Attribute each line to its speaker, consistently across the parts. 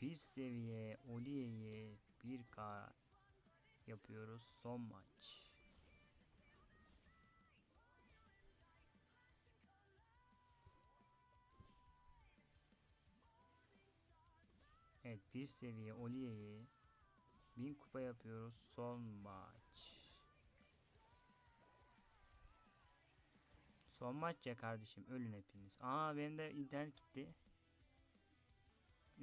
Speaker 1: bir seviye Oliye'yi 1K yapıyoruz son maç. Evet bir seviye Oliye'yi 1000 kupa yapıyoruz son maç. Son maç ya kardeşim ölün hepiniz. Aa benim de internet gitti.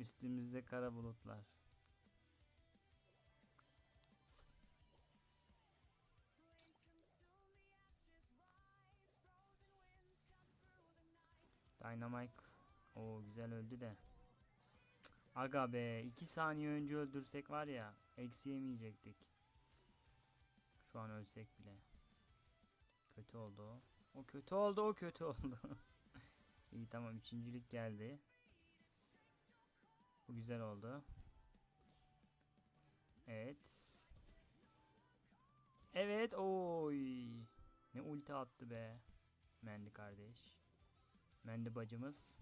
Speaker 1: Üstümüzde kara bulutlar. Dynamite o güzel öldü de. Aga be 2 saniye önce öldürsek var ya eksi yemeyecektik. Şu an ölsek bile. Kötü oldu o. O kötü oldu o kötü oldu. İyi tamam üçüncülük geldi. Bu güzel oldu. Evet. Evet oy. Ne ulti attı be. Mendi kardeş. Mendi bacımız.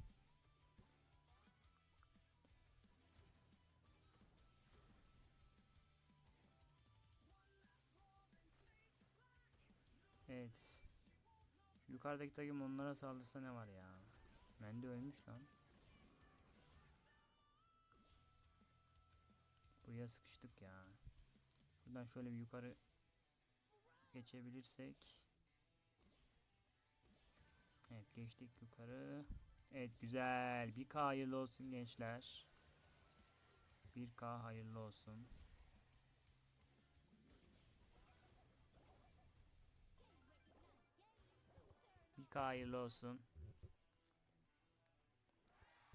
Speaker 1: Evet. Yukarıdaki takım onlara saldırsa ne var ya? Mendi ölmüş lan. Buraya sıkıştık ya. Buradan şöyle bir yukarı geçebilirsek. Evet geçtik yukarı. Evet güzel. 1K hayırlı olsun gençler. 1K hayırlı olsun. Bir K hayırlı olsun.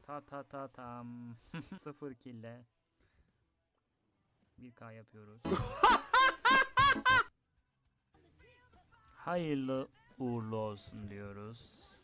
Speaker 1: Ta ta ta tam. Sıfır kille. 1K yapıyoruz. hayırlı uğurlu olsun diyoruz.